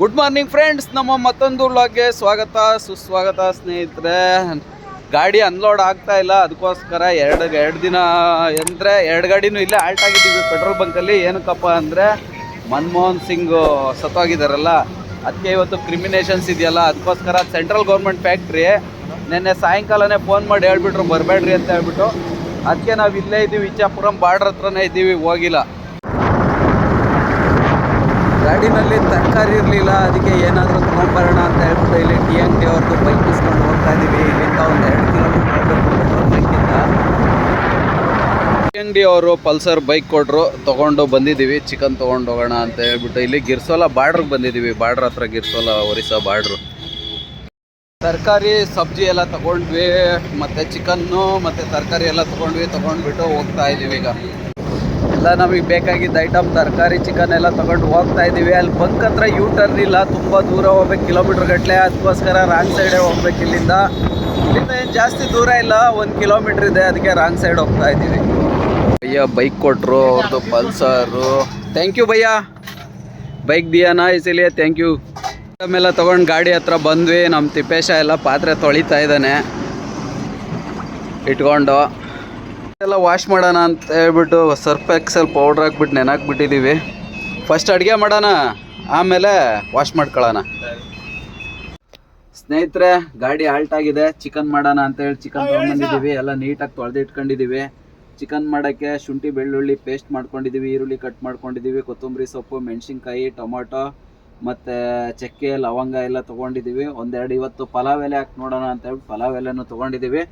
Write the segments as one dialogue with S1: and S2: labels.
S1: Good morning friends ನಮ್ಮ ಮತ್ತೊಂದು ವ್ಲಾಗ್ಗೆ ಸ್ವಾಗತ, ಸುಸ್ವಾಗತ, ಸ್ನೇಹಿತರೆ. ಗಾಡಿ ಅನ್ಲೋಡ್ ಆಗ್ತಾ ಇಲ್ಲ. ಅದಕ್ಕೋಸ್ಕರ ಎರಡು ಎರಡು ದಿನ ಅಂದರೆ ಎರಡು ಗಾಡಿನೂ ಇಲ್ಲೇ ಆಲ್ಟ್ ಆಗಿದ್ದೀವಿ ಪೆಟ್ರೋಲ್ ಬಂಕಲ್ಲಿ ಏನಕ್ಕಪ್ಪ ಅಂದರೆ ಮನಮೋಹನ್ ಸಿಂಗ್ ಸತ್ತೋಗಿದ್ದಾರಲ್ಲ. ಅದಕ್ಕೆ ಇವತ್ತು ಕ್ರಿಮಿನೇಷನ್ಸ್ ಇದೆಯಲ್ಲ. ಅದಕ್ಕೋಸ್ಕರ ಸೆಂಟ್ರಲ್ ಗೌರ್ಮೆಂಟ್ ಫ್ಯಾಕ್ಟ್ರಿ ನಿನ್ನೆ ಸಾಯಂಕಾಲನೇ ಫೋನ್ ಮಾಡಿ ಹೇಳ್ಬಿಟ್ರು, ಬರಬೇಡ್ರಿ ಅಂತ ಹೇಳ್ಬಿಟ್ಟು. ಅದಕ್ಕೆ ನಾವು ಇಲ್ಲೇ ಇದ್ದೀವಿ ಇಚ್ಛಾಪುರಂ ಬಾರ್ಡ್ರ್ ಹತ್ರನೇ ಇದ್ದೀವಿ ಹೋಗಿಲ್ಲ. ಗಾಡಿನಲ್ಲಿ ತರಕಾರಿ ಇರಲಿಲ್ಲ, ಅದಕ್ಕೆ ಏನಾದರೂ ತೊಗೊಂಬರೋಣ ಅಂತ ಹೇಳ್ಬಿಟ್ಟು ಇಲ್ಲಿ ಟಿ ಎನ್ ಟಿ ಅವ್ರದ್ದು ಬೈಕ್ ಇಸ್ಕೊಂಡು ಹೋಗ್ತಾ ಇದ್ದೀವಿ ಇಲ್ಲಿಂದ ಒಂದು ಎರಡು ಕಿಲೋಮೀಟರ್ ಟಿ ಎನ್ ಡಿ ಅವರು ಪಲ್ಸರ್ ಬೈಕ್ ಕೊಟ್ಟರು ತೊಗೊಂಡು ಬಂದಿದ್ದೀವಿ ಚಿಕನ್ ತೊಗೊಂಡು ಹೋಗೋಣ ಅಂತ ಹೇಳ್ಬಿಟ್ಟು ಇಲ್ಲಿ ಗಿರ್ಸೋಲ ಬಾರ್ಡ್ರಿಗೆ ಬಂದಿದ್ದೀವಿ ಬಾರ್ಡ್ರ್ ಹತ್ರ ಗಿರ್ಸೋಲ, ಒರಿಸ್ಸಾ ಬಾರ್ಡ್ರು. ತರಕಾರಿ, ಸಬ್ಜಿ ಎಲ್ಲ ತಗೊಂಡ್ವಿ. ಮತ್ತು ಚಿಕನ್ನು, ಮತ್ತು ತರಕಾರಿ ಎಲ್ಲ ತೊಗೊಂಡ್ವಿ. ತೊಗೊಂಡ್ಬಿಟ್ಟು ಹೋಗ್ತಾ ಇದ್ದೀವಿ ಈಗ. ನಮಗೆ ಬೇಕಾಗಿದ್ದ ಐಟಮ್ ತರಕಾರಿ ಚಿಕನ್ ಎಲ್ಲ ತಗೊಂಡು ಹೋಗ್ತಾ ಇದ್ದೀವಿ. ಅಲ್ಲಿ ಬಂಕ್ ಹತ್ರ ಯೂ ಟರ್ನ್ ಇಲ್ಲ, ತುಂಬ ದೂರ ಹೋಗ್ಬೇಕು ಕಿಲೋಮೀಟ್ರ್ ಗಟ್ಟಲೆ ಅದಕ್ಕೋಸ್ಕರ ರಾಂಗ್ ಸೈಡೇ ಹೋಗ್ಬೇಕು ಇಲ್ಲಿಂದ. ಇಲ್ಲಿಂದ ಏನು ಜಾಸ್ತಿ ದೂರ ಇಲ್ಲ, ಒಂದು ಕಿಲೋಮೀಟ್ರ್ ಇದೆ, ಅದಕ್ಕೆ ರಾಂಗ್ ಸೈಡ್ ಹೋಗ್ತಾ ಇದ್ದೀವಿ. ಭಯ್ಯ ಬೈಕ್ ಕೊಟ್ಟರು ಅವ್ರದ್ದು ಪಲ್ಸರು ಥ್ಯಾಂಕ್ ಯು ಭಯ್ಯ. ಬೈಕ್ ದಿಯಾನ ಇಸಿಲಿಯೇ ಥ್ಯಾಂಕ್ ಯು ಆಮೇಲೆ ತೊಗೊಂಡು ಗಾಡಿ ಹತ್ರ ಬಂದ್ವಿ ನಮ್ಮ ತಿಪ್ಪೇಶ ಎಲ್ಲ ಪಾತ್ರೆ ತೊಳಿತಾ ಇದ್ದಾನೆ. ಇಟ್ಕೊಂಡು. ಎಲ್ಲ ವಾಶ್ ಮಾಡೋಣ ಅಂತ ಹೇಳ್ಬಿಟ್ಟು ಸರ್ಫ್ ಎಕ್ಸೆಲ್ ಪೌಡ್ರ್ ಹಾಕ್ಬಿಟ್ಟು ನೆನಾಕ್ಬಿಟ್ಟಿದ್ದೀವಿ. ಫಸ್ಟ್ ಅಡುಗೆ ಮಾಡೋಣ ಆಮೇಲೆ ವಾಶ್ ಮಾಡ್ಕೊಳ್ಳೋಣ. ಸ್ನೇಹಿತರೆ ಗಾಡಿ ಹಾಲ್ಟ್ ಆಗಿದೆ ಚಿಕನ್ ಮಾಡೋಣ ಅಂತ ಹೇಳಿ ಚಿಕನ್ ತೊಗೊಂಬಂದಿದ್ದೀವಿ. ಎಲ್ಲ ನೀಟಾಗಿ ತೊಳೆದು ಇಟ್ಕೊಂಡಿದ್ದೀವಿ ಚಿಕನ್ ಮಾಡೋಕ್ಕೆ ಶುಂಠಿ ಬೆಳ್ಳುಳ್ಳಿ ಪೇಸ್ಟ್ ಮಾಡ್ಕೊಂಡಿದ್ದೀವಿ ಈರುಳ್ಳಿ ಕಟ್ ಮಾಡ್ಕೊಂಡಿದ್ದೀವಿ ಕೊತ್ತಂಬರಿ ಸೊಪ್ಪು ಮೆಣಸಿನ್ಕಾಯಿ ಟೊಮೊಟೊ ಮತ್ತು ಚಕ್ಕೆ ಲವಂಗ ಎಲ್ಲ ತೊಗೊಂಡಿದ್ದೀವಿ. ಒಂದೆರಡು ಇವತ್ತು ಪಲಾವ್ ಎಲೆ ಹಾಕಿ ನೋಡೋಣ ಅಂತ ಹೇಳಿ ಪಲಾವ್ ಎಲೆನೂ ತೊಗೊಂಡಿದ್ದೀವಿ.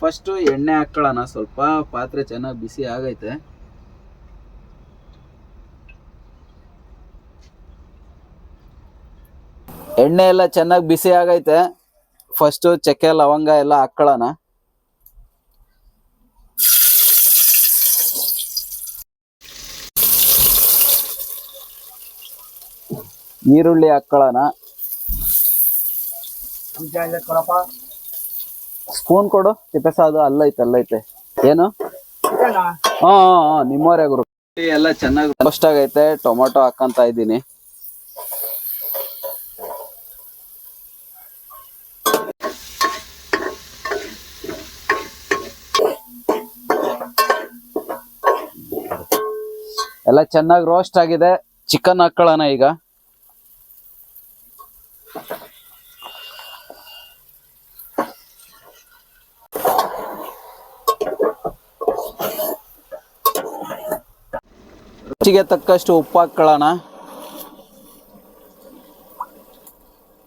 S1: ಫಸ್ಟು ಎಣ್ಣೆ ಹಾಕ್ಕೊಳ್ಳೋಣ ಸ್ವಲ್ಪ ಪಾತ್ರೆ ಚೆನ್ನಾಗಿ ಬಿಸಿ ಆಗೈತೆ. ಎಣ್ಣೆ ಎಲ್ಲ ಚೆನ್ನಾಗಿ ಬಿಸಿ ಆಗೈತೆ. ಫಸ್ಟು ಚಕ್ಕೆ ಲವಂಗ ಎಲ್ಲ ಹಾಕ್ಕೊಳ್ಳೋಣ ಈರುಳ್ಳಿ ಹಾಕ್ಕೊಳ್ಳೋಣ ಸ್ಪೂನ್ ಕೊಡು. ತಿಪ್ಪೆ ಸಾದು ಅಲ್ಲೈತೆ ಅಲ್ಲೈತೆ ಏನು? ಹಾ ನಿಮ್ಮವರೇ ಗುರು. ಎಲ್ಲ ಚೆನ್ನಾಗಿ ಫಸ್ಟ್ ಆಗೈತೆ. ಟೊಮೊಟೊ ಹಾಕಂತ ಇದ್ದೀನಿ. ಎಲ್ಲ ಚೆನ್ನಾಗಿ ರೋಸ್ಟ್ ಆಗಿದೆ. ಚಿಕನ್ ಹಾಕೊಳ್ಳೋಣ ಈಗ. ರುಚಿಗೆ ತಕ್ಕಷ್ಟು ಉಪ್ಪು ಹಾಕೊಳ್ಳೋಣ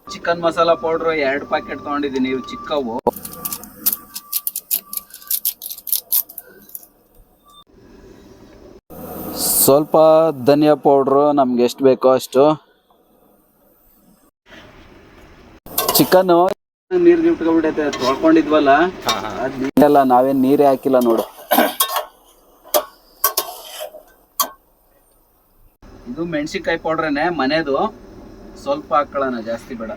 S1: ಚಿಕನ್ ಮಸಾಲ ಪೌಡರ್ ಎರಡು ಪ್ಯಾಕೆಟ್ ತೊಗೊಂಡಿದ್ದೀನಿ ಇವು ಚಿಕ್ಕವು. ಸ್ವಲ್ಪ ಧನಿಯಾ ಪೌಡ್ರು ನಮ್ಗೆ ಎಷ್ಟು ಬೇಕೋ ಅಷ್ಟು. ಚಿಕನ್ನು ನೀರು ಇಟ್ಕೊಬಿಟ್ಟೈತೆ ತೊಳ್ಕೊಂಡಿದ್ವಲ್ಲ? ನೀರೆಲ್ಲ ನಾವೇನ್ ನೀರೇ ಹಾಕಿಲ್ಲ ನೋಡು. ಇದು ಮೆಣಸಿನ್ಕಾಯಿ ಪೌಡ್ರೇನೆ ಮನೆದು ಸ್ವಲ್ಪ ಹಾಕೊಳ್ಳೋಣ, ಜಾಸ್ತಿ ಬೇಡ.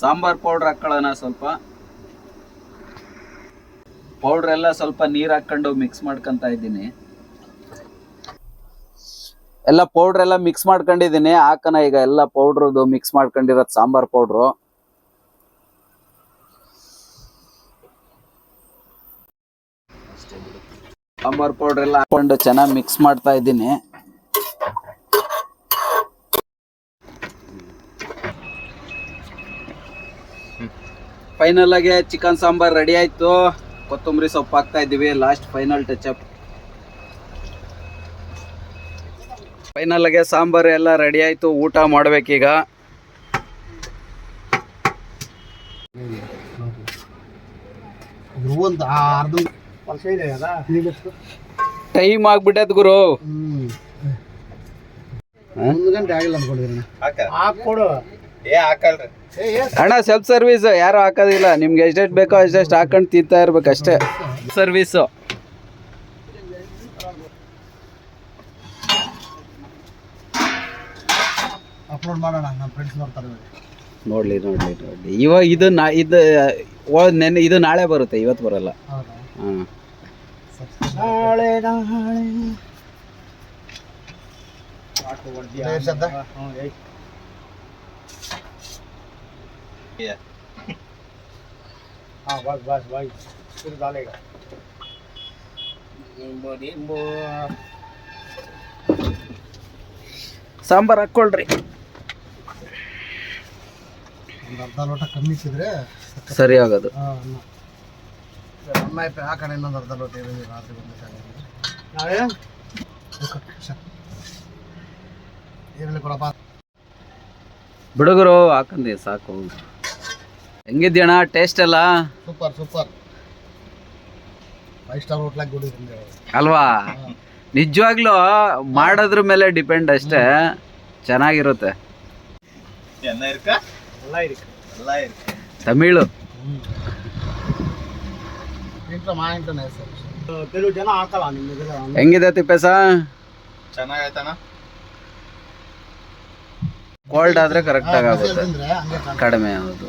S1: ಸಾಂಬಾರ್ ಪೌಡ್ರ್ ಹಾಕೊಳ್ಳೋಣ ಸ್ವಲ್ಪ. ಪೌಡ್ರ್ ಎಲ್ಲ ಸ್ವಲ್ಪ ನೀರು ಹಾಕೊಂಡು ಮಿಕ್ಸ್ ಮಾಡ್ಕೊಂತ ಇದ್ದೀನಿ. ಎಲ್ಲ ಪೌಡ್ರ್ ಎಲ್ಲ ಮಿಕ್ಸ್ ಮಾಡ್ಕೊಂಡಿದ್ದೀನಿ. ಹಾಕೋಣ ಈಗ ಎಲ್ಲ ಪೌಡ್ರದು ಮಿಕ್ಸ್ ಮಾಡ್ಕೊಂಡಿರೋದು ಸಾಂಬಾರ್ ಪೌಡ್ರು. ಸಾಂಬಾರ್ ಪೌಡರ್ ಎಲ್ಲ ಹಾಕೊಂಡು ಚೆನ್ನಾಗಿ ಮಿಕ್ಸ್ ಮಾಡ್ತಾ ಇದ್ದೀನಿ ಫೈನಲ್ ಆಗಿ ಚಿಕನ್ ಸಾಂಬಾರ್ ರೆಡಿ ಆಯ್ತು ಕೊತ್ತಂಬರಿ ಸೊಪ್ಪು ಹಾಕ್ತಾ ಇದ್ದೀವಿ last final touch up final ಆಗಿ ಸಾಂಬಾರ್ ಎಲ್ಲ ರೆಡಿ ಆಯ್ತು ಊಟ ಮಾಡ್ಬೇಕೀಗ
S2: ಒಂದು ವರ್ಷ ಇದೆ ಅದ?
S1: ಟೈಮ್ ಆಗ್ಬಿಟ್ಟದ ಗುರು.
S2: ಒಂದು ಗಂಟೆ ಆಗಿಲ್ಲ ಅನ್ಕೊಂಡಿದ್ದೀನಿ ಹಾಕೊಡು
S1: ಅಣ್ಣ ಸೆಲ್ಫ್ ಸರ್ವಿಸ್ ಯಾರು ಹಾಕೋದಿಲ್ಲ. ನಿಮ್ಗೆ ಎಷ್ಟೆಷ್ಟು ಬೇಕೋ ಅಷ್ಟೆಷ್ಟು ಹಾಕೊಂಡು ತಿಂತಾ ಇರ್ಬೇಕು ಅಷ್ಟೇ. ಸರ್ವಿಸು
S2: ಅಪ್ಲೋಡ್ ಮಾಡೋಣ ನಮ್ಮ ಫ್ರೆಂಡ್ಸ್ ಬರ್ತಾರೆ ಇವಾಗ.
S1: ನೋಡ್ಲಿ ನೋಡ್ಲಿ ನೋಡ್ಲಿ. ಇವಾಗ ಇದು ನಾ ಇದು ನೆನೆ ನೆನ್ನೆ ಇದು ನಾಳೆ ಬರುತ್ತೆ ಇವತ್ತು ಬರಲ್ಲ.
S2: ಹೌದಾ?
S1: ಹಾಂ.
S2: ನಾಳೆ ನಾಳೆ ಶಬ್ದ हाँ बस बस भाई फिर डालेगा
S1: ಸಾಂಬಾರ್ ಹಾಕ್ಕೊಳ್ರಿ
S2: ಒಂದು ಅರ್ಧ ಲೋಟ ಕಮ್ಮಿ ಇಟ್ಟಿದ್ರೆ
S1: ಸರಿ ಆಗೋದು
S2: ಹಾಂ
S1: ಬಿಡುಗರು ಹಾಕಂದಿ ಸಾಕು. ಹೆಂಗಿದ್ಯಣ ಟೇಸ್ಟ್ ಎಲ್ಲ?
S2: Super super. ಫೈವ್ ಸ್ಟಾರ್ ಹೋಟ್ಲಾಗಿ ಗುಡಿ
S1: ಅಲ್ವಾ? ನಿಜವಾಗ್ಲೂ ಮಾಡೋದ್ರ ಮೇಲೆ ಡಿಪೆಂಡ್ ಅಷ್ಟೇ. ಚೆನ್ನಾಗಿರುತ್ತೆ. ತಮಿಳು.
S2: ಇಂಟ್ರ ಮಾ ಇಂಟ್ರನೇ ಸರ್ ಕೆಲವು ಜನ ಹಾಕಲ್ಲ ನಿಮ್ಗೆ
S1: ಹೆಂಗಿದೆ ತಿಪ್ಪೇಸ?
S3: ಚೆನ್ನಾಗೈತಣ್ಣ.
S1: ಕೋಲ್ಡ್ ಆದ್ರೆ ಕರೆಕ್ಟ್ ಆಗುತ್ತೆ. ಕಡಿಮೆ ಹೌದು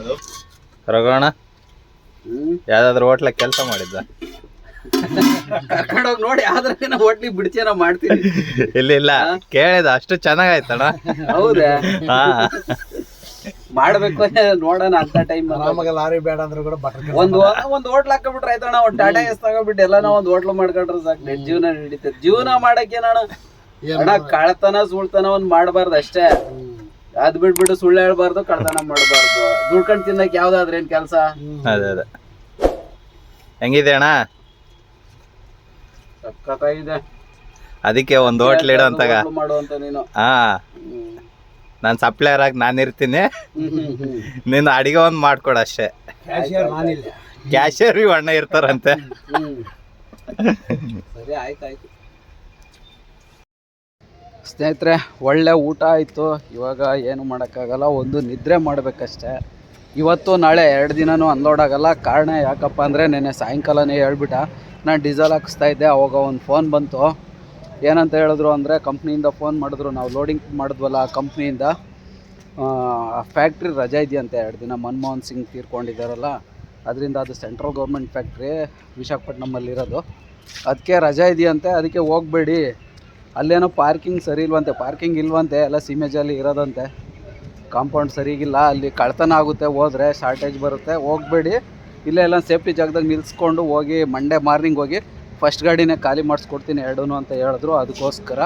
S3: ಅದು ರಘುವಣ ಯಾವ್ದಾದ್ರು ಹೋಟ್ಲಾಗ ಕೆಲಸ ಮಾಡಿದ್ದ?
S1: ಕರ್ಕೊಂಡೋಗಿ ನೋಡಿ ಆದ್ರೆ ಹೋಟ್ಲಿ ಬಿಡ್ತೇನೋ ಮಾಡ್ತೀನಿ.
S3: ಇಲ್ಲ ಇಲ್ಲ. ಕೇಳಿದ ಅಷ್ಟು ಚೆನ್ನಾಗಾಯ್ತಣ್ಣ.
S1: ಹೌದಾ?
S3: ಹಾ.
S1: ಮಾಡ್ಬೇಕು ನೋಡೋಣ ಅಂತ ಟೈಮ್
S2: ನಮಗೆ ಲಾರಿ ಬೇಡ ಅಂದ್ರೆ ಕೂಡ ಒಂದು
S1: ಒಂದು ಒಂದ್ ಹೋಟ್ಲ್ ಹಾಕೊಂಡ್ಬಿಟ್ರೆ ಆಯ್ತಣ್ಣ ಒಂದು ಟಾಟಾ ಎಸ್ ತಗೋಬಿಟ್ಟು ಎಲ್ಲ ಒಂದ್ ಹೋಟ್ಲ್ ಮಾಡ್ಕೊಂಡ್ರೆ ಸಾಕು. ನೆಟ್ ಜೀವನ ನಡೀತದೆ ಜೀವನ ಮಾಡಕ್ಕೆ ನಾನು ಅಣ್ಣ ಕಳ್ತನ ಸುಳ್ತನ ಒಂದ್ ಮಾಡಬಾರ್ದು ಅಷ್ಟೇ. ಅದ್ ಬಿಟ್ಬಿಟ್ಟು ಸುಳ್ಳು ಹೇಳ್ಬಾರ್ದು ಕಳ್ತನ ಮಾಡಬಾರ್ದು. ದುಡ್ಕೊಂಡ್ ತಿನ್ನಕ್ ಯಾವ್ದಾದ್ರೆ ಏನ್ ಕೆಲ್ಸ?
S3: ಅದೇ ಅದೇ. ಹೆಂಗಿದೆ ಅಣ್ಣ?
S1: ಸಕ್ಕತ್ತಾಗಿದೆ
S3: ಅದಕ್ಕೆ ಒಂದು ಹೋಟ್ಲ್ ಇಡೋಂತಾಗ
S1: ಮಾಡು ಮಾಡುವಂತ ನೀನು.
S3: ಹಾ. ನಾನು ಸಪ್ಲೈಯರ್ ಆಗಿ ನಾನು ಇರ್ತೀನಿ. ನೀನು ಅಡಿಗೆ ಒಂದು ಮಾಡ್ಕೊಡು ಅಷ್ಟೇ.
S2: ಕ್ಯಾಶಿಯರ್
S3: ಅಣ್ಣ ಇರ್ತಾರಂತೆ.
S1: ಸ್ನೇಹಿತರೆ ಒಳ್ಳೆ ಊಟ ಆಯಿತು. ಇವಾಗ ಏನು ಮಾಡೋಕ್ಕಾಗಲ್ಲ ಒಂದು ನಿದ್ರೆ ಮಾಡಬೇಕಷ್ಟೆ. ಇವತ್ತು ನಾಳೆ ಎರಡು ದಿನವೂ ಅನ್ಲೋಡ್ ಆಗಲ್ಲ. ಕಾರಣ ಯಾಕಪ್ಪ ಅಂದರೆ ನೆನ್ನೆ ಸಾಯಂಕಾಲನೇ ಹೇಳ್ಬಿಟ್ಟ. ನಾನು ಡೀಸೆಲ್ ಹಾಕಿಸ್ತಾ ಇದ್ದೆ ಅವಾಗ ಒಂದು ಫೋನ್ ಬಂತು. ಏನಂತ ಹೇಳಿದ್ರು ಅಂದರೆ ಕಂಪ್ನಿಯಿಂದ ಫೋನ್ ಮಾಡಿದ್ರು. ನಾವು ಲೋಡಿಂಗ್ ಮಾಡಿದ್ವಲ್ಲ ಆ ಕಂಪ್ನಿಯಿಂದ. ಫ್ಯಾಕ್ಟ್ರಿ ರಜೆ ಇದೆಯಂತೆ ಎರಡು ದಿನ. ಮನಮೋಹನ್ ಸಿಂಗ್ ತೀರ್ಕೊಂಡಿದ್ದಾರಲ್ಲ. ಅದರಿಂದ ಅದು ಸೆಂಟ್ರಲ್ ಗೌರ್ಮೆಂಟ್ ಫ್ಯಾಕ್ಟ್ರಿ ವಿಶಾಖಪಟ್ಟಣಮಲ್ಲಿರೋದು ಅದಕ್ಕೆ ರಜೆ ಇದೆಯಂತೆ. ಅದಕ್ಕೆ ಹೋಗಬೇಡಿ. ಅಲ್ಲೇನೋ ಪಾರ್ಕಿಂಗ್ ಸರಿ ಇಲ್ವಂತೆ. ಪಾರ್ಕಿಂಗ್ ಇಲ್ವಂತೆ. ಎಲ್ಲ ಸೀಮೇಜಲ್ಲಿ ಇರೋದಂತೆ. ಕಾಂಪೌಂಡ್ ಸರಿಗಿಲ್ಲ ಅಲ್ಲಿ ಕಳ್ತನ ಆಗುತ್ತೆ. ಹೋದರೆ ಶಾರ್ಟೇಜ್ ಬರುತ್ತೆ. ಹೋಗಬೇಡಿ. ಇಲ್ಲೇ ಎಲ್ಲ ಸೇಫ್ಟಿ ಜಾಗದಾಗ ನಿಲ್ಲಿಸ್ಕೊಂಡು ಹೋಗಿ ಮಂಡೇ ಮಾರ್ನಿಂಗ್ ಹೋಗಿ ಫಸ್ಟ್ ಗಾಡಿನೇ ಖಾಲಿ ಮಾಡಿಸ್ಕೊಡ್ತೀನಿ ಎರಡೂ ಅಂತ ಹೇಳಿದ್ರು, ಅದಕ್ಕೋಸ್ಕರ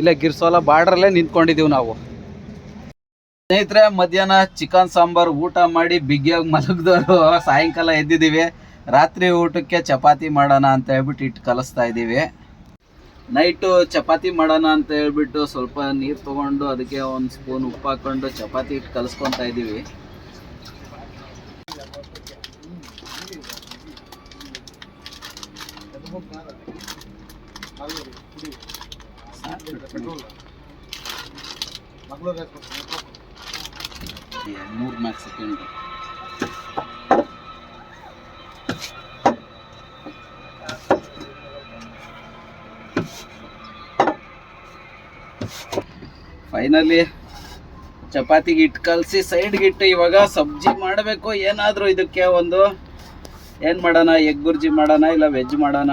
S1: ಇಲ್ಲೇ ಗಿರ್ಸೋಲ ಬಾರ್ಡ್ರಲ್ಲೇ ನಿಂತ್ಕೊಂಡಿದ್ದೀವಿ ನಾವು. ಸ್ನೇಹಿತರೆ, ಮಧ್ಯಾಹ್ನ ಚಿಕನ್ ಸಾಂಬಾರು ಊಟ ಮಾಡಿ ಬಿಗಿಯಾಗಿ ಮಲಗಿದವರು ಸಾಯಂಕಾಲ ಎದ್ದಿದ್ದೀವಿ. ರಾತ್ರಿ ಊಟಕ್ಕೆ ಚಪಾತಿ ಮಾಡೋಣ ಅಂತ ಹೇಳ್ಬಿಟ್ಟು ಇಟ್ಟು ಕಲಿಸ್ತಾ ಇದ್ದೀವಿ. ನೈಟು ಚಪಾತಿ ಮಾಡೋಣ ಅಂತ ಹೇಳ್ಬಿಟ್ಟು ಸ್ವಲ್ಪ ನೀರು ತೊಗೊಂಡು, ಅದಕ್ಕೆ ಒಂದು ಸ್ಪೂನ್ ಉಪ್ಪು ಹಾಕ್ಕೊಂಡು ಚಪಾತಿ ಇಟ್ಟು ಕಲಿಸ್ಕೊತಾ ಇದ್ದೀವಿ. ಫೈನಲಿ ಚಪಾತಿಗೆ ಇಟ್ಟು ಕಲಸಿ ಸೈಡ್ಗೆ ಇಟ್ಟು ಇವಾಗ ಸಬ್ಜಿ ಮಾಡಬೇಕು. ಏನಾದರೂ ಇದಕ್ಕೆ ಒಂದು ಏನು ಮಾಡೋಣ? ಎಗ್ ಬುರ್ಜಿ ಮಾಡೋಣ ಇಲ್ಲ ವೆಜ್ ಮಾಡೋಣ?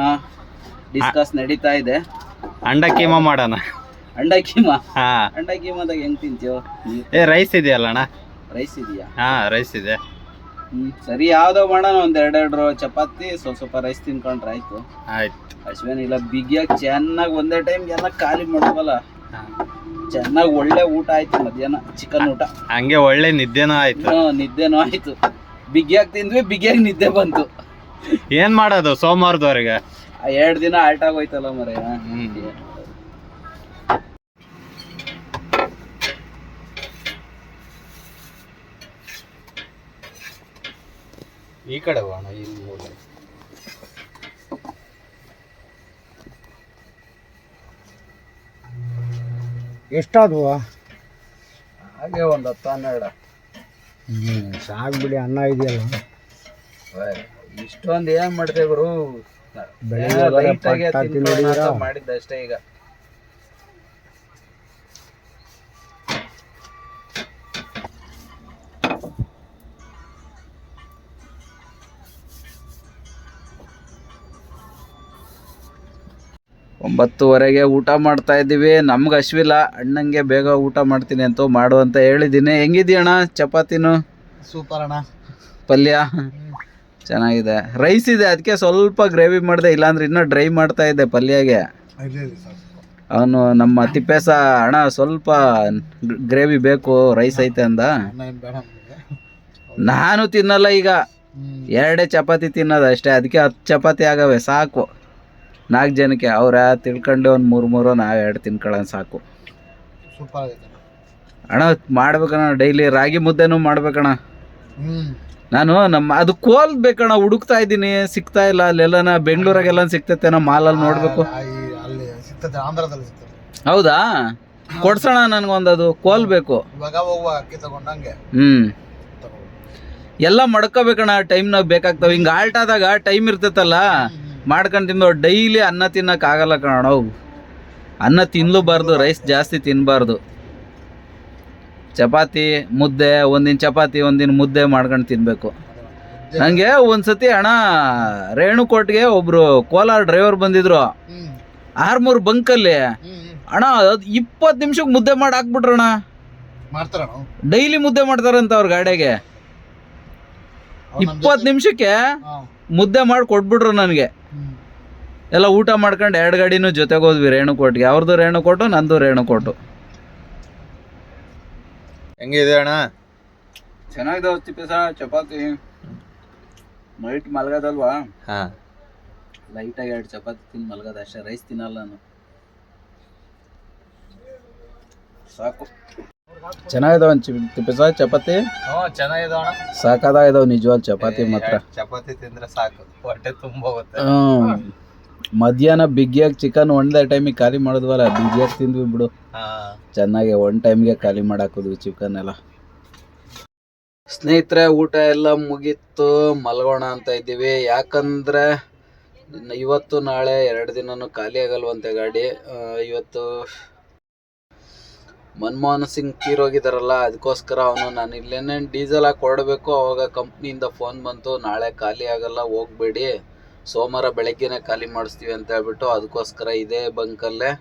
S1: ಡಿಸ್ಕಸ್ ನಡೀತಾ ಇದೆ.
S3: ಅಂಡ ಕೀಮಾ ಮಾಡೋಣ.
S1: ಅಂಡ ಕೀಮಾ?
S3: ಹಾ.
S1: ಅಂಡ ಕೀಮಾದಾಗ ಹೆಂಗ್ ತಿಂತೀವೋ
S3: ಏ ರೈಸ್ ಇದೆಯಲ್ಲ ಅಣ್ಣ?
S1: ರೈಸ್ ಇದೆಯಾ?
S3: ಹಾ ರೈಸ್ ಇದೆ.
S1: ಹ್ಮ್ ಸರಿ ಯಾವ್ದೋ ಮಾಡೋಣ ಒಂದ್ ಎರಡೆರಡು ಚಪಾತಿ ಸ್ವಲ್ಪ ಸ್ವಲ್ಪ ರೈಸ್ ತಿನ್ಕೊಂಡ್ರೆ ಆಯ್ತು.
S3: ಆಯ್ತು.
S1: ಅಶ್ವೇನಿಲ್ಲ ಬಿಗಿಯಾಗಿ ಚೆನ್ನಾಗಿ ಒಂದೇ ಟೈಮ್ ಎಲ್ಲ ಖಾಲಿ ಮಾಡ್ಬೋಲ್ಲ ಚೆನ್ನಾಗಿ ಒಳ್ಳೆ ಊಟ ಆಯ್ತು ಮಧ್ಯಾಹ್ನ ಚಿಕನ್ ಊಟ.
S3: ಹಂಗೆ ಒಳ್ಳೆ ನಿದ್ದೆನೂ ಆಯ್ತು.
S1: ಹ್ಮ್, ನಿದ್ದೆನೂ ಆಯ್ತು. ಬಿಗಿಯಾಗಿ ತಿಂದ್ವಿ ಬಿಗಿಯಾಗಿ ನಿದ್ದೆ ಬಂತು.
S3: ಏನ್ ಮಾಡೋದು ಸೋಮವಾರದವರೆಗೆ?
S1: ಎರಡ್ ದಿನ ಆಲ್ಟ್ ಆಗೋಯ್ತಲ್ಲ ಮರೆ?
S3: ಹ್ಮ್. ಈ ಕಡೆ ಹೋಗೋಣ ಈ ಮೂಲೆ.
S2: ಎಷ್ಟಾದ್ವು?
S1: ಹಾಗೆ ಒಂದು ಹತ್ತು ಹನ್ನೆರಡು.
S2: ಸಾಕು ಬಿಡಿ ಅನ್ನ ಇದೆಯಲ್ಲ.
S1: ಇಷ್ಟೊಂದು ಏನು ಮಾಡ್ತೇವೆ ಗುರು?
S2: ಬೆಳಿಗ್ಗೆ
S1: ಅಷ್ಟೇ ಈಗ. ಒಂಬತ್ತುವರೆಗೆ ಊಟ ಮಾಡ್ತಾ ಇದ್ದೀವಿ. ನಮ್ಗೆ ಅಶ್ವಿಲ್ಲ ಅಣ್ಣಂಗೆ ಬೇಗ ಊಟ ಮಾಡ್ತೀನಿ ಅಂತ ಮಾಡು ಅಂತ ಹೇಳಿದ್ದೀನಿ. ಹೆಂಗಿದ್ಯಣ್ಣ ಚಪಾತಿನು?
S2: ಸೂಪರ್ ಅಣ್ಣ.
S1: ಪಲ್ಯ? ಚೆನ್ನಾಗಿದೆ. ರೈಸ್ ಇದೆ ಅದಕ್ಕೆ ಸ್ವಲ್ಪ ಗ್ರೇವಿ ಮಾಡಿದೆ ಇಲ್ಲಾಂದ್ರೆ ಇನ್ನೂ ಡ್ರೈ ಮಾಡ್ತಾ ಇದ್ದೆ ಪಲ್ಯಗೆ. ಅವನು ನಮ್ಮ ತಿಪ್ಪೇಸ ಅಣ್ಣ ಸ್ವಲ್ಪ ಗ್ರೇವಿ ಬೇಕು ರೈಸ್ ಐತೆ ಅಂದ. ನಾನು ತಿನ್ನಲ್ಲ ಈಗ. ಎರಡೇ ಚಪಾತಿ ತಿನ್ನೋದು ಅಷ್ಟೇ ಅದಕ್ಕೆ ಹತ್ತು ಚಪಾತಿ ಆಗವೆ ಸಾಕು. ನಾಲ್ಕು ಜನಕ್ಕೆ ಅವ್ರ ತಿಳ್ಕೊಂಡು ಒಂದು ಮೂರು ಮೂರು ನಾವು ಎರಡು ತಿನ್ಕೊಳ್ಳೋಣ ಸಾಕು. ಅಣ್ಣ. ಮಾಡ್ಬೇಕಣ್ಣ ಡೈಲಿ ರಾಗಿ ಮುದ್ದೆನೂ ಮಾಡ್ಬೇಕಣ್ಣ. ನಾನು ನಮ್ಮ ಅದು ಕೋಲ್ ಬೇಕಣ್ಣ ಹುಡುಕ್ತಾ ಇದ್ದೀನಿ. ಸಿಗ್ತಾ ಇಲ್ಲ. ಅಲ್ಲೆಲ್ಲ ಬೆಂಗಳೂರಾಗೆಲ್ಲ ಸಿಗ್ತೈತೆ ಮಾಲಲ್ಲಿ ನೋಡಬೇಕು.
S2: ಅಲ್ಲಿ ಸಿಗ್ತದೆ ಆಂಧ್ರದಲ್ಲಿ ಸಿಗ್ತದೆ
S1: ಹೌದಾ? ಕೊಡ್ಸೋಣ ಅದು ಕೋಲ್ ಬೇಕು.
S2: ಇವಾಗ ಹೋಗುವ ಅಕ್ಕಿ ತಗೊಂಡಂಗೆ
S1: ಹ್ಞೂ
S2: ಎಲ್ಲ
S1: ಎಲ್ಲ ಮಡ್ಕೋಬೇಕಣ್ಣ. ನಾವು ಬೇಕಾಗ್ತಾವೆ. ಹಿಂಗೆ ಆಲ್ಟ್ ಆದಾಗ ಟೈಮ್ ಇರ್ತೈತಲ್ಲ. ಮಾಡ್ಕೊಂಡು ತಿಂದು ಡೈಲಿ ಅನ್ನ ತಿನ್ನೋಕ್ಕಾಗಲ್ಲ ಆಗಲ್ಲ ಕಣ ಅನ್ನ ತಿನ್ನಲೂಬಾರ್ದು ರೈಸ್ ಜಾಸ್ತಿ ತಿನ್ನಬಾರ್ದು ಚಪಾತಿ ಮುದ್ದೆ ಒಂದಿನ ಚಪಾತಿ ಒಂದಿನ ಮುದ್ದೆ ಮಾಡ್ಕೊಂಡು ತಿನ್ನಬೇಕು ನನಗೆ ಒಂದ್ಸತಿ ಅಣ್ಣ ರೇಣುಕೋಟ್ಗೆ ಒಬ್ಬರು ಕೋಲಾರ ಡ್ರೈವರ್ ಬಂದಿದ್ರು. ಆರ್ಮೂರು ಬಂಕಲ್ಲಿ. ಅಣ್ಣ ಅದು ಇಪ್ಪತ್ತು ನಿಮಿಷಕ್ಕೆ ಮುದ್ದೆ ಮಾಡಿ ಹಾಕ್ಬಿಟ್ರಣ್ಣ. ಡೈಲಿ ಮುದ್ದೆ ಮಾಡ್ತಾರಂತ ಅವ್ರ ಗಾಡಿಗೆ. ಇಪ್ಪತ್ತು ನಿಮಿಷಕ್ಕೆ ಮುದ್ದೆ ಮಾಡಿ ಕೊಟ್ಬಿಟ್ರು ನನಗೆ. ಎಲ್ಲ ಊಟ ಮಾಡ್ಕೊಂಡು ಎರಡು ಗಾಡಿನೂ ಜೊತೆಗೆ ಹೋದ್ವಿ ರೇಣುಕೋಟ್ಗೆ. ಅವ್ರದ್ದು ರೇಣುಕೋಟು ನಂದು ರೇಣುಕೋಟು.
S3: ಹೆಂಗಿದೆ ಅಣ್ಣ?
S1: ಚೆನ್ನಾಗಿದಾವ ತಿಪ್ಪೇಸ ಚಪಾತಿ. ನೈಟ್ ಮಲ್ಗದಲ್ವಾ?
S3: ಹಾ.
S1: ಲೈಟಾಗಿ ಎರಡು ಚಪಾತಿ ತಿನ್ ಮಲ್ಗದ ಅಷ್ಟೇ ರೈಸ್ ತಿನ್ನಲ್ಲ ನಾನು. ಸಾಕು. ಚೆನ್ನಾಗಿದಾವ ತಿಪ್ಪೇಸ ಚಪಾತಿ?
S3: ಹ್ಞೂ ಚೆನ್ನಾಗಿದೆ ಅಣ್ಣ.
S1: ಸಾಕಾದಾಗಿದಾವ ನಿಜವಾದ ಚಪಾತಿ ಮಾತ್ರ.
S3: ಚಪಾತಿ ತಿಂದ್ರೆ ಸಾಕು ಹೊಟ್ಟೆ ತುಂಬ ಹೋಗುತ್ತೆ.
S1: ಹ್ಮ್. ಮಧ್ಯಾಹ್ನ ಬಿಗಿಯಾಗಿ ಚಿಕನ್ ಒಂದೇ ಟೈಮಿಗೆ ಖಾಲಿ ಮಾಡಿದ್ವಲ್ಲ ಬಿಗಿಯಾಗಿ ತಿಂದ್ವಿ ಬಿಡು. ಚೆನ್ನಾಗೆ ಒನ್ ಟೈಮ್ಗೆ ಖಾಲಿ ಮಾಡಾಕಿದ್ವಿ ಚಿಕನ್ ಎಲ್ಲ. ಸ್ನೇಹಿತರೆ ಊಟ ಎಲ್ಲ ಮುಗೀತು. ಮಲಗೋಣ ಅಂತ ಇದ್ದೀವಿ. ಯಾಕಂದ್ರೆ ಇವತ್ತು ನಾಳೆ ಎರಡು ದಿನನೂ ಖಾಲಿ ಆಗಲ್ವಂತೆ ಗಾಡಿ. ಇವತ್ತು ಮನಮೋಹನ್ ಸಿಂಗ್ ತೀರೋಗಿದಾರಲ್ಲ ಅದಕ್ಕೋಸ್ಕರ ಅವನು ನಾನು ಇಲ್ಲೇನೇ ಡೀಸೆಲ್ ಹಾಕಿ ಹೊರಡಬೇಕು ಅವಾಗ ಕಂಪ್ನಿಯಿಂದ ಫೋನ್ ಬಂತು. ನಾಳೆ ಖಾಲಿ ಆಗಲ್ಲ ಹೋಗ್ಬೇಡಿ. ಸೋಮವಾರ ಬೆಳಗ್ಗೆನೆ ಖಾಲಿ ಮಾಡಿಸ್ತೀವಿ ಅಂತ ಹೇಳ್ಬಿಟ್ಟು ಅದಕ್ಕೋಸ್ಕರ ಇದೇ ಬಂಕಲ್ಲೇ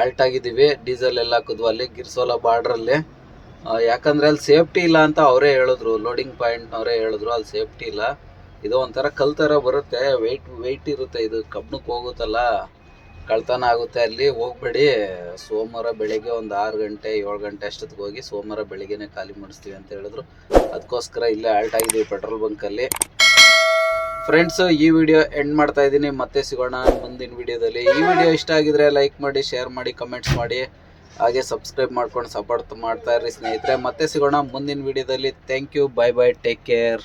S1: ಆಲ್ಟ್ ಆಗಿದ್ದೀವಿ. ಡೀಸೆಲ್ ಎಲ್ಲ ಹಾಕಿದ್ವು ಅಲ್ಲಿ, ಗಿರ್ಸೋಲ ಬಾರ್ಡ್ರಲ್ಲಿ ಯಾಕಂದ್ರೆ ಅಲ್ಲಿ ಸೇಫ್ಟಿ ಇಲ್ಲ ಅಂತ ಅವರೇ ಹೇಳಿದ್ರು ಲೋಡಿಂಗ್ ಪಾಯಿಂಟ್ನವರೇ ಹೇಳಿದ್ರು, ಅಲ್ಲಿ ಸೇಫ್ಟಿ ಇಲ್ಲ. ಇದು ಒಂಥರ ಕಲ್ ಥರ ಬರುತ್ತೆ ವೆಯ್ಟ್ ವೆಯ್ಟ್ ಇರುತ್ತೆ ಇದು, ಕಬ್ಬಣಕ್ಕೆ ಹೋಗುತ್ತಲ್ಲ, ಕಳ್ತನ ಆಗುತ್ತೆ ಅಲ್ಲಿ, ಹೋಗ್ಬೇಡಿ. ಸೋಮವಾರ ಬೆಳಿಗ್ಗೆ ಒಂದು ಆರು ಗಂಟೆ, ಏಳು ಗಂಟೆ ಅಷ್ಟೊತ್ತಿಗೆ ಹೋಗಿ ಸೋಮವಾರ ಬೆಳಿಗ್ಗೆನೆ ಖಾಲಿ ಮಾಡಿಸ್ತೀವಿ ಅಂತ ಹೇಳಿದ್ರು. ಅದಕ್ಕೋಸ್ಕರ ಇಲ್ಲೇ ಆಲ್ಟ್ ಆಗಿದ್ದೀವಿ ಪೆಟ್ರೋಲ್ ಬಂಕಲ್ಲಿ. ಫ್ರೆಂಡ್ಸ್ ಈ ವಿಡಿಯೋ ಎಂಡ್ ಮಾಡ್ತಾ ಇದ್ದೀನಿ. ಮತ್ತೆ ಸಿಗೋಣ ಮುಂದಿನ ವಿಡಿಯೋದಲ್ಲಿ ಈ ವಿಡಿಯೋ ಇಷ್ಟ ಆಗಿದ್ರೆ ಲೈಕ್ ಮಾಡಿ ಶೇರ್ ಮಾಡಿ ಕಮೆಂಟ್ಸ್ ಮಾಡಿ. ಹಾಗೆ ಸಬ್ಸ್ಕ್ರೈಬ್ ಮಾಡ್ಕೊಂಡು ಸಪೋರ್ಟ್ ಮಾಡ್ತಾ ಇರಿ ಸ್ನೇಹಿತರೆ. ಮತ್ತೆ ಸಿಗೋಣ ಮುಂದಿನ ವಿಡಿಯೋದಲ್ಲಿ thank you bye bye take care